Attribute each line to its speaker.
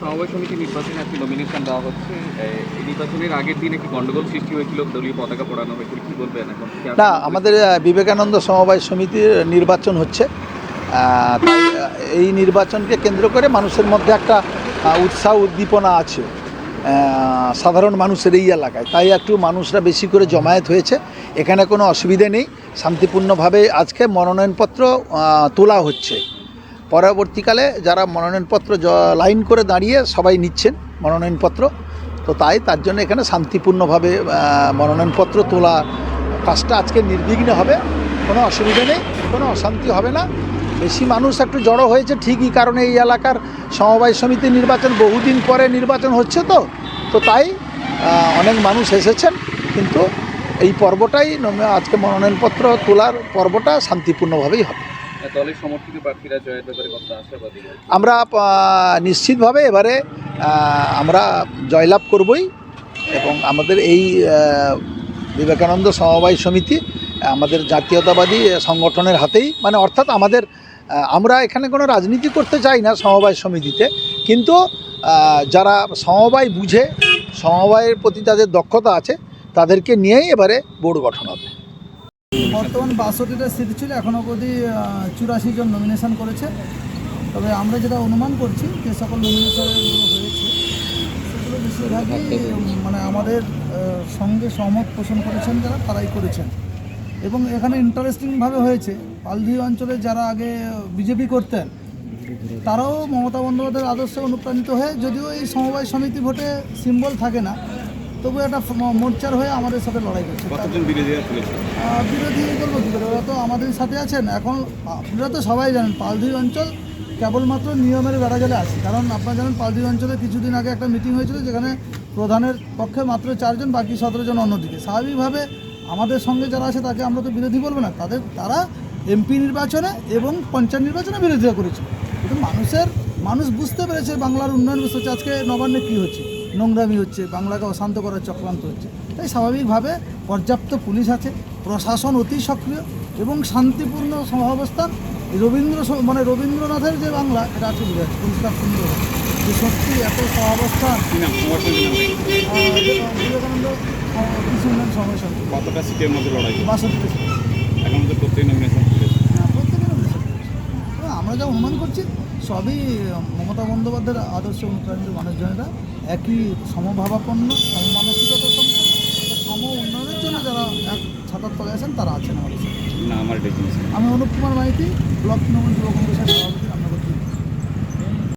Speaker 1: সমবায় সমিতি নির্বাচনে আজকে নমিনেশন দেওয়া হচ্ছে। এই নির্বাচনের আগের দিনে কি গন্ডগোল সৃষ্টি হয়েছিল? দলীয় পতাকা পোড়ানো হয়েছিল কি বলবেন এখন?
Speaker 2: না আমাদের বিবেকানন্দ সমবায় সমিতির নির্বাচন হচ্ছে। তাই এই নির্বাচনকে কেন্দ্র করে মানুষের মধ্যে একটা উৎসাহ উদ্দীপনা আছে। সাধারণ মানুষের এই এলাকায়। তাই একটু মানুষরা বেশি করে জমায়েত হয়েছে। এখানে কোনো অসুবিধে নেই। শান্তিপূর্ণভাবে আজকে মনোনয়নপত্র তোলা হচ্ছে। পরবর্তীকালে যারা মনোনয়নপত্র লাইন করে দাঁড়িয়ে সবাই নিচ্ছেন মনোনয়নপত্র, তো তাই তার জন্য এখানে শান্তিপূর্ণভাবে মনোনয়নপত্র তোলা কাজটা আজকে নির্বিঘ্নে হবে। কোনো অসুবিধা নেই, কোনো অশান্তি হবে না। বেশি মানুষ একটু জড়ো হয়েছে ঠিকই, কারণে এই এলাকার সমবায় সমিতি নির্বাচন বহুদিন পরে নির্বাচন হচ্ছে তো। তো তাই অনেক মানুষ এসেছেন, কিন্তু এই পর্বটাই আজকে মনোনয়নপত্র তোলার পর্বটা শান্তিপূর্ণভাবেই হবে। আমরা নিশ্চিতভাবে এবারে আমরা জয়লাভ করবই এবং আমাদের এই বিবেকানন্দ সমবায় সমিতি, আমাদের জাতীয়তাবাদী সংগঠনের হাতেই মানে অর্থাৎ আমাদের আমরা এখানে কোনো রাজনীতি করতে চাই না সমবায় সমিতিতে, কিন্তু যারা সমবায় বুঝে, সমবায়ের প্রতি যাদের দক্ষতা আছে, তাদেরকে নিয়েই এবারে বোর্ড গঠন হবে।
Speaker 3: বর্তমান বাষট্টিটা সিট ছিল এখনও অবধি চুরাশি জন নমিনেশন করেছে। তবে আমরা যেটা অনুমান করছি যে সকল নমিনেশনগুলো হয়েছে, সেগুলো বেশিরভাগই মানে আমাদের সঙ্গে সহমত পোষণ করেছেন যারা, তারাই করেছেন। এবং এখানে ইন্টারেস্টিংভাবে হয়েছে, পালধি অঞ্চলে যারা আগে বিজেপি করতেন, তারাও মমতা বন্দ্যোপাধ্যায়ের আদর্শে অনুপ্রাণিত হয়ে, যদিও এই সমবায় সমিতি ভোটে সিম্বল থাকে না তবু একটা মোর্চার হয়ে আমাদের সাথে লড়াই করছে।
Speaker 1: কতজন বিরোধীরা তুলেছে
Speaker 3: বিরোধী বলব কী করে? ওরা তো আমাদের সাথে আছেন। এখন আপনারা তো সবাই জানেন পালধি অঞ্চল কেবলমাত্র নিয়মের বেড়াজালে আছে। কারণ আপনারা জানেন পালধি অঞ্চলে কিছুদিন আগে একটা মিটিং হয়েছিল যেখানে প্রধানের পক্ষে মাত্র চারজন বাকি সতেরো জন অন্যদিকে। স্বাভাবিকভাবে আমাদের সঙ্গে যারা আছে তাকে আমরা তো বিরোধী বলব না। তাদের তারা এমপি নির্বাচনে এবং পঞ্চায়েত নির্বাচনে বিরোধিতা করেছে। কিন্তু মানুষের মানুষ বুঝতে পেরেছে বাংলার উন্নয়ন বুঝতে আজকে নবান্নে কী হচ্ছে? নোংরামি হচ্ছে বাংলাকে অশান্ত করার চক্রান্ত হচ্ছে। তাই স্বাভাবিকভাবে পর্যাপ্ত পুলিশ আছে প্রশাসন অতি সক্রিয় এবং শান্তিপূর্ণ সহাবস্থান রবীন্দ্র মানে রবীন্দ্রনাথের যে বাংলা এটা আছে বোঝা যাচ্ছে পরিষ্কার সুন্দর যে সত্যি এত সহাবস্থান? আহ, বিবেকানন্দ উন্নয়ন সময় সমিতি
Speaker 1: কতটা সিটের মধ্যে লড়াই?
Speaker 3: বাষট্টি
Speaker 1: এখন তো প্রত্যেক নমিনেশন তুলেছে
Speaker 3: হ্যাঁ, প্রত্যেকের অভিযোগ। তো আমরা যা অনুমান করছি সবই মমতা বন্দ্যোপাধ্যায়ের আদর্শ অনুপ্রাণিত মানুষজনেরা একই সমভাবাপন্ন সমমানসিকতা সম উন্নয়নের জন্য যারা এক ছাতার তলে আছেন তারা আছেন আমাদের
Speaker 1: না আমার
Speaker 3: আমি অনুপ কুমার মাইতি ব্লক তৃণমূল যুব কংগ্রেসের